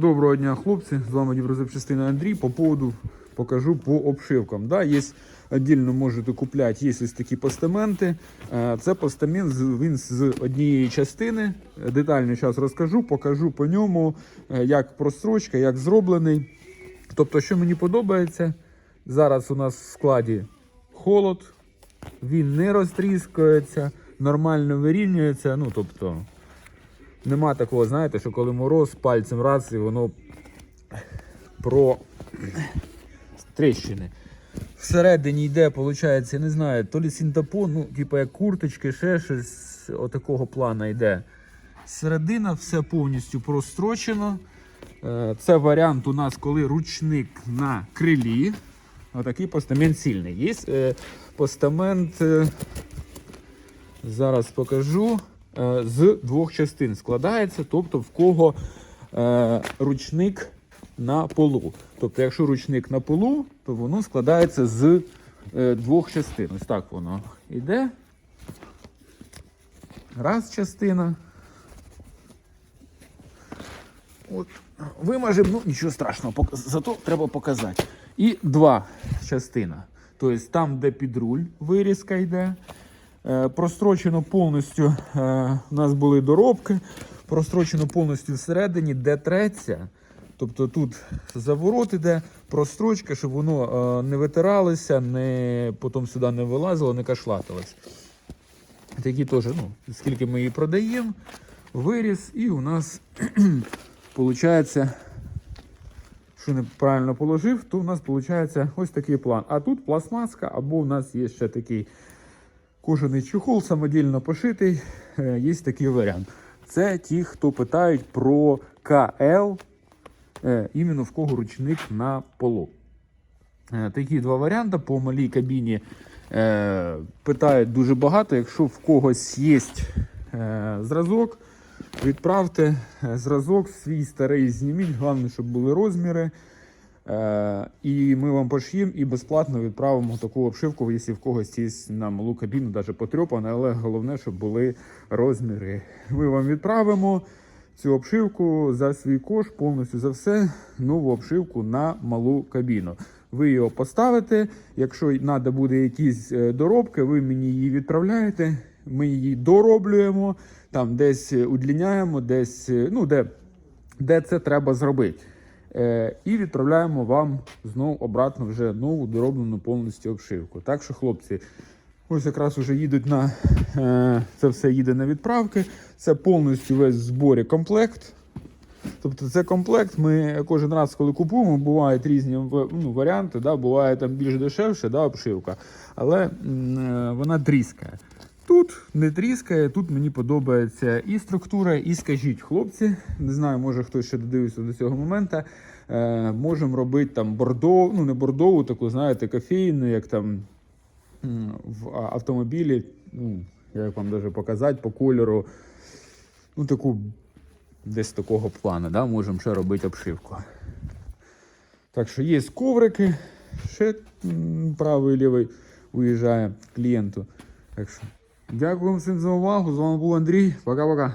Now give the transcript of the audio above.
Доброго дня, хлопці. З вами Діброзапчастина Андрій. По поводу покажу по обшивкам. Да, є отдельно можете купляти, є ось такі постаменти. Е, Це постамент він з однієї частини. Детально зараз розкажу, покажу по ньому, е, як прострочка, як зроблений. Тобто, що мені подобається, зараз у нас в складі холод, він не розтріскується, нормально вирівнюється. Ну, тобто, Нема такого, знаєте, що коли мороз пальцем раз і воно про тріщини. Всередині йде, виходить, я не знаю, то лі синтепон, ну, типу як курточки, ще щось отакого плана йде. Середина все повністю прострочено. Е, Це варіант у нас, коли ручник на крилі. Отакий постамент сильний. Є е, постамент, е, зараз покажу, з двох частин складається, тобто в кого е, ручник на полу. Тобто, якщо ручник на полу, то воно складається з е, двох частин. Ось так воно йде. Раз частина. От, вимажемо, ну нічого страшного, зато треба показати. І два частина. Тобто там, де під руль вирізка йде. Е, прострочено повністю. Е, у нас були доробки. Прострочено повністю всередині, де треться. Тобто тут заворот іде, прострочка, щоб воно е, не витиралося, не, потім сюди не вилазило, не кашлатилось. Такі теж, ну, скільки ми її продаємо, виріс, і у нас виходить, що неправильно положив, то у нас виходить ось такий план. А тут пластмаска, або у нас є ще такий кожаний чехол, самодільно пошитий. Е, Є такий варіант. Це ті, хто питають про КЛ, е, іменно в кого ручник на полу. Е, Такі два варіанти по малій кабіні питають дуже багато. Якщо в когось є зразок, відправте зразок свій старий зніміть. Головне, щоб були розміри. Е, і ми вам пошиємо і безплатно відправимо таку обшивку, якщо в когось є малу кабіну, навіть потрьопана, але головне, щоб були розміри. Ми вам відправимо цю обшивку за свій кошт, повністю за все, нову обшивку на малу кабіну. Ви його поставите. Якщо треба буде якісь е, доробки, ви мені її відправляєте. Ми її дороблюємо, там десь удліняємо, десь е, ну де, де це треба зробити. Е, і відправляємо вам знову обратно вже нову дороблену повністю обшивку. Так що, хлопці, ось якраз вже їдуть на е, це все їде на відправки. Це повністю весь в зборі комплект. Тобто це комплект. Ми кожен раз, коли купуємо, бувають різні ну, варіанти. Да? Буває там більш дешевше да, обшивка, але м, е, вона тріскає. Тут не тріскає, тут мені подобається і структура, і скажіть, хлопці, не знаю, може хтось ще додивився до цього моменту. Е, можемо робити там бордову, ну не бордову, таку, знаєте, кофейну, як там в автомобілі. Ну, як вам даже показати по кольору. Ну, таку десь такого плану, да? можемо ще робити обшивку. Так що є коврики, ще правий і лівий уїжджає клієнту. Так що, дякую всім за увагу. З вами був Андрій. Пока-пока.